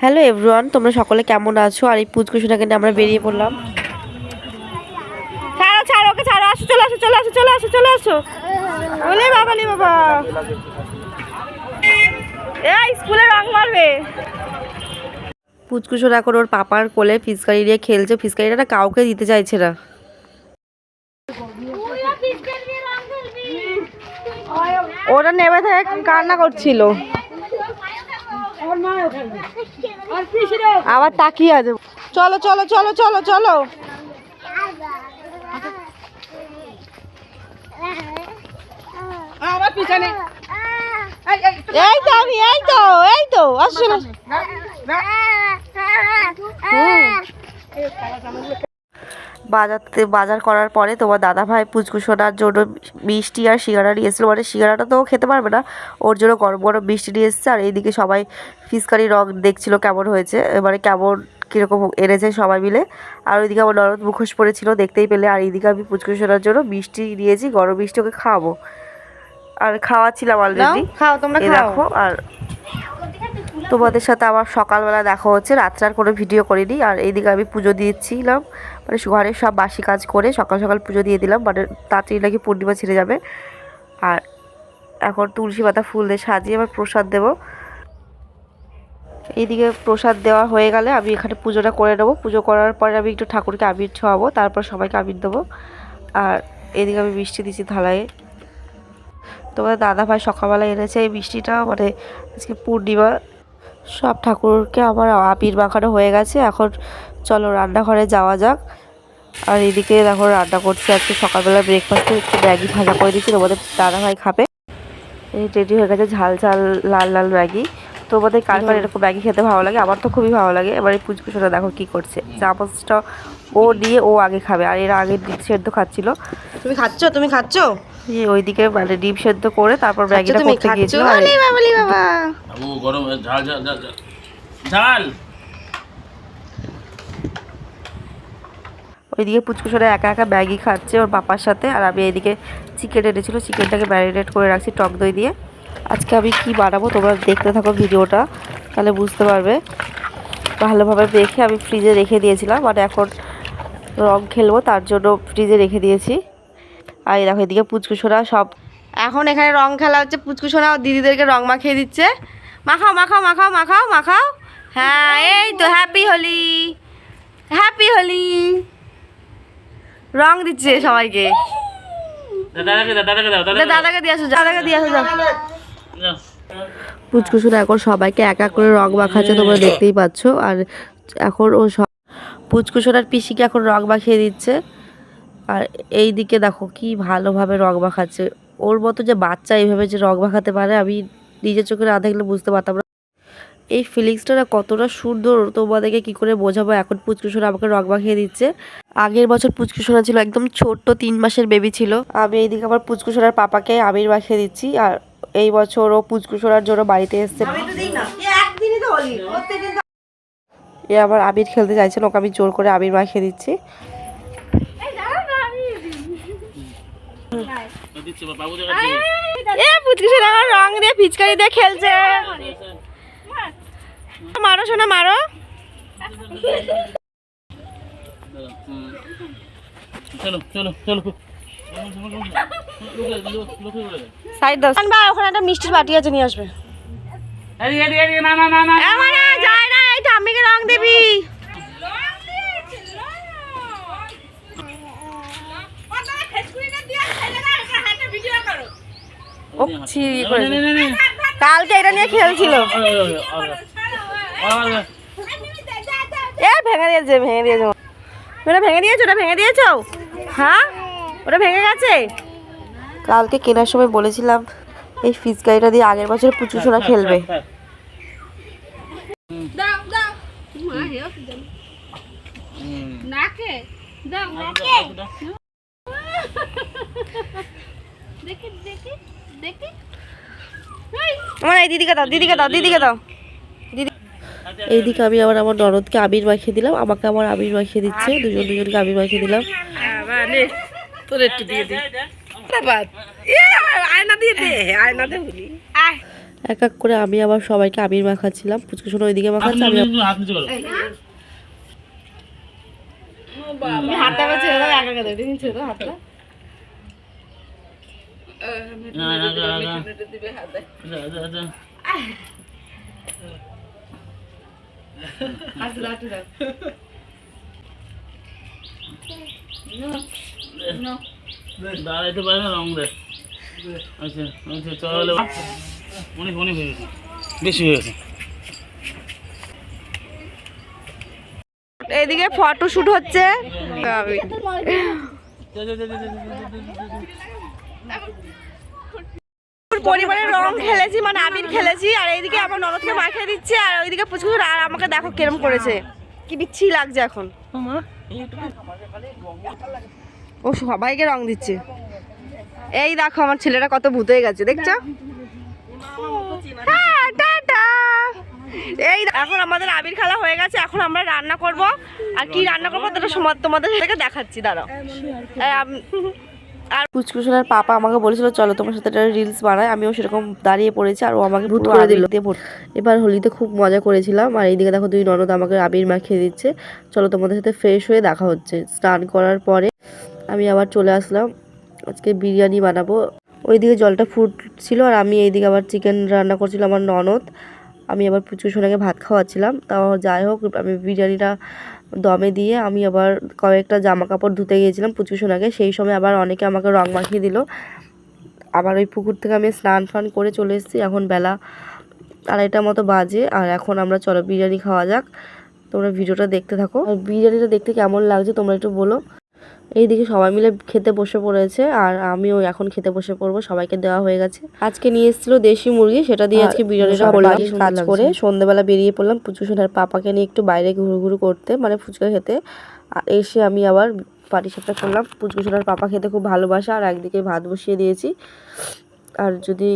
Hello everyone তোমরা সকলে কেমন আছো? আর এই পুজকুশোটাকে নিয়ে আমরা বেরিয়ে পড়লাম। ছাড়ো ছাড়ো, ওকে ছাড়ো, আসো, চলে আসো চলে আসো চলে আসো চলে, আসো। বাবা স্কুলে এখন ওর পাপার কোলে ফিসকারি নিয়ে খেলছে। ফিসকারিটা কাউকে দিতে চাইছে না। ওটা নেমে থেকে কান্না করছিল। আবার তাকিয়ে আছে। চলো চলো চলো চলো চলো। আমার পিছনে। এই তো আমি এই তো এই তো আসছো না বাজারতে বাজার করার পরে তোমার দাদা ভাই পুচকু সোনার জন্য মিষ্টি আর সিঙ্গারা নিয়ে এসেছিল। মানে সিঙ্গারাটা তো খেতে পারবে না। ওর জন্য গরম গরম মিষ্টি নিয়ে এসেছে। আর এইদিকে সবাই ফিসকারি রং দেখছিল কেমন হয়েছে। এবারে কেমন কীরকম এনেছে সবাই মিলে। আর ওইদিকে আমার নরদ মুখোশ পড়েছিল দেখতেই পেলে। আর এইদিকে আমি পুচকু সোনার জন্য মিষ্টি নিয়েছি গরম মিষ্টি ওকে খাওয়াবো। আর খাওয়াচ্ছিলাম অলরেডি খাও তোমরা দেখো আর তোমাদের সাথে আবার সকালবেলা দেখা হচ্ছে। রাত্রে আর কোনো ভিডিও করিনি। আর এইদিকে আমি পুজো দিয়েছিলাম মানে ঘরের সব বাসি কাজ করে সকাল সকাল পুজো দিয়ে দিলাম। মানে তাড়াতাড়ি নাকি পূর্ণিমা ছেড়ে যাবে। আর এখন তুলসী পাতা ফুল দিয়ে সাজিয়ে আবার প্রসাদ দেবো। এইদিকে প্রসাদ দেওয়া হয়ে গেলে আমি এখানে পুজোটা করে নেব। পুজো করার পরে আমি একটু ঠাকুরকে আবির ছোঁয়াবো। তারপর সবাইকে আবির দেবো। আর এদিকে আমি মিষ্টি দিচ্ছি থালায়। তোমাদের দাদা ভাই সকালবেলা এনেছে এই মিষ্টিটা। মানে আজকে পূর্ণিমা। সব ঠাকুরকে আমার আবির মাখানো হয়ে গেছে। এখন চলো রান্নাঘরে যাওয়া যাক। আর এদিকে দেখো রান্না করছে আজকে সকালবেলা ব্রেকফাস্টে একটু ম্যাগি ভাজা করে দিচ্ছি তোমাদের দাদা ভাই খাবে রেডি হয়ে গেছে ঝাল ঝাল, লাল লাল ম্যাগি। তোমাদের কার কার এরকম ম্যাগি খেতে ভালো লাগে? আমার তো খুবই ভালো লাগে। এবার এই পুচকুচোটা দেখো কি করছে। চামচটা ও নিয়ে ও আগে খাবে। আর এরা আগে সেদ্ধ খাচ্ছিল। তুমি খাচ্ছ? তুমি খাচ্ছ? যে ওইদিকে মানে ডিম সেদ্ধ করে তারপর ম্যাগিটা করতে গিয়েছিল আর বাবা। গরম ঝাল ঝাল ঝাল ওইদিকে পুচকুসোরা একা একা ম্যাগি খাচ্ছে ওর পাপার সাথে আর আমি এইদিকে চিকেন এনেছিল চিকেনটাকে ম্যারিনেট করে রাখছি টক দই দিয়ে। আজকে আমি কি বানাবো তোমরা দেখতে থাকো ভিডিওটা তাহলে বুঝতে পারবে। ভালোভাবে দেখে আমি ফ্রিজে রেখে দিয়েছিলাম মানে এখন রং খেলব তার জন্য ফ্রিজে রেখে দিয়েছি। আর এই দেখো এদিকে পুচকুসোরা সব এখন এখানে রং খেলা হচ্ছে। পুচকুসোনা ও দিদিদেরকে রং মাখিয়ে দিচ্ছে। মাখাও মাখাও মাখাও মাখাও মাখাও। হ্যাঁ এই তো হ্যাপি হোলি হ্যাপি হোলি রং দিচ্ছে সবাইকে। দাদাকে দিয়ে আসো দাদাকে দিয়ে আসো যাও। পুচকুসুরা এখন সবাইকে এক এক করে রং মাখাচ্ছে তোমরা দেখতেই পাচ্ছ। আর এখন ও সব পুচকুসোনার পিসিকে এখন রং মাখিয়ে দিচ্ছে। আর এই দিকে দেখো কি ভালোভাবে রং মাখাচ্ছে। ওর মতো যে বাচ্চা এইভাবে যে রগ মাখাতে পারে আমি নিজের চোখে না দেখলে বুঝতে পারতাম না। এই ফিলিংসটা না কতটা সুন্দর তোমাদেরকে কি করে বোঝাবো? এখন পুচকুসোনা আমাকে রগ মাখিয়ে দিচ্ছে। আগের বছর পুচকুসোনা ছিল একদম ছোট্ট তিন মাসের বেবি ছিল। আমি এইদিকে আবার পুচকুসোনার পাপাকে আবির মাখিয়ে দিচ্ছি। আর এই বছর ও পুচকুসোনার জন্য বাড়িতে এসছে। এ আবার আবির খেলতে চাইছে না, ওকে আমি জোর করে আবির মাখিয়ে দিচ্ছি দিচ্ছি বাবু দেখাচ্ছি এ পুচকু সোনা আমার রং দিয়ে পিচকারি দিয়ে খেলছে মারো সোনা মারো চলো চলো চলো ওখানে একটা মিষ্টির বাটি আছে নিয়ে আসবে না না না না যায় না এই ঠাম্মিকে রং দিবি নে। কালকে এটা নিয়ে খেলছিল। এ ভেঙে দিয়েছে ভেঙে দিয়েছে। ওটা ভেঙে দিয়েছ ওটা ভেঙে দিয়েছ? হ্যাঁ? ওটা ভেঙে গেছে? কালকে কেনার সময় বলেছিলাম এই ফিস গাড়িটা দিয়ে আগের বছর খেলবে। দাও দাও, দাও। দেখি দেখি দেখি। আমার এই দিদিকে দাও দিদিকে দাও দিদিকে দাও। এইদিকে আমি আবার আমার ননদকে আবির মাখিয়ে দিলাম আমাকে আমার আবির মাখিয়ে দিচ্ছে দুজন দুজনকে আবির মাখিয়ে দিলাম। তোর একটু দিয়ে দিই আয়না দিয়ে দে আয়নাতে বলি। আয়। এক এক করে আমি আবার সবাইকে আবির মাখাচ্ছিলাম পুচকু শোনা ওইদিকে মাখাচ্ছে আমি ছেড়ে দাও একা ছেড়ে দাও হাতটা না না না না যা যা যা হাতটা হাতটা দাও দাঁড়াইতে পারে না রং দে আচ্ছা আচ্ছা চলো অনেক অনেক হয়ে গেছে বেশি হয়ে গেছে এইদিকে ফটো শুট হচ্ছে। পরিবারের রং খেলেছি মানে আবির খেলেছি, আর এইদিকে আমার ননদকে মাখিয়ে দিচ্ছে, আর ওইদিকে প্রচুর, আর আমাকে দেখো কেরম করেছে। কি বিচ্ছি লাগছে এখন। ও সবাইকে রং দিচ্ছে। এই দেখো, আমার ছেলেটা কত ভূত হয়ে গেছে, দেখছ হ্যাঁ, টাটা। এই এখন আমাদের আবির খেলা হয়ে গেছে এখন আমরা রান্না করব। আর কি রান্না করব সময় তোমাদের সাথে দেখাচ্ছি দাঁড়াও। এই আম- পুচকুশোনার পাপা আমাকে বলেছিল চলো তোমার সাথে একটা রিলস বানায় আমিও সেরকম দাঁড়িয়ে পড়েছি আর ও আমাকে ভূত করে দিল। এবার হোলিতে খুব মজা করেছিলাম আর এইদিকে দেখো দুই ননদ আমাকে আবির মাখিয়ে দিচ্ছে। চলো তোমাদের সাথে ফ্রেশ হয়ে দেখা হচ্ছে। স্নান করার পরে আমি আবার চলে আসলাম আজকে বিরিয়ানি বানাবো। ওইদিকে জলটা ফুটছিল আর আমি এইদিকে আবার চিকেন রান্না করছিলাম আমার ননদ। আমি আবার পুচকু সোনাকে ভাত খাওয়াচ্ছিলাম। তাও যাই হোক, আমি বিরিয়ানিটা দমে দিয়ে আমি আবার কয়েকটা জামা কাপড় ধুতে গিয়েছিলাম পুচকু সোনাকে। সেই সময় আবার অনেকে আমাকে রং মাখিয়ে দিল। আবার ওই পুকুর থেকে আমি স্নান ফান করে চলে এসেছি। এখন বেলা আড়াইটা মতো বাজে। আর এখন আমরা চলো বিরিয়ানি খাওয়া যাক। তোমরা ভিডিওটা দেখতে থাকো। আর বিরিয়ানিটা দেখতে কেমন লাগছে তোমরা একটু বলো। এইদিকে সবাই মিলে খেতে বসে পড়েছে আর আমিও এখন খেতে বসে পড়ব সবাইকে দেওয়া হয়ে গেছে। আজকে নিয়ে এসেছিল দেশি মুরগি সেটা দিয়ে আজকে বিরিয়ানিটা করলাম কাজ করে সন্ধ্যেবেলা বেরিয়ে পড়লাম পুচু সোনার পাপাকে নিয়ে একটু বাইরে ঘুরু ঘুরু করতে মানে ফুচকা খেতে। আর এসে আমি আবার পাটি সাপটা করলাম। পুচকু সোনার পাপা খেতে খুব ভালোবাসে আর একদিকে ভাত বসিয়ে দিয়েছি। আর যদি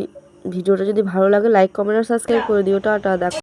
ভিডিওটা যদি ভালো লাগে লাইক কমেন্ট আর সাবস্ক্রাইব করে দিও। টাটা দেখো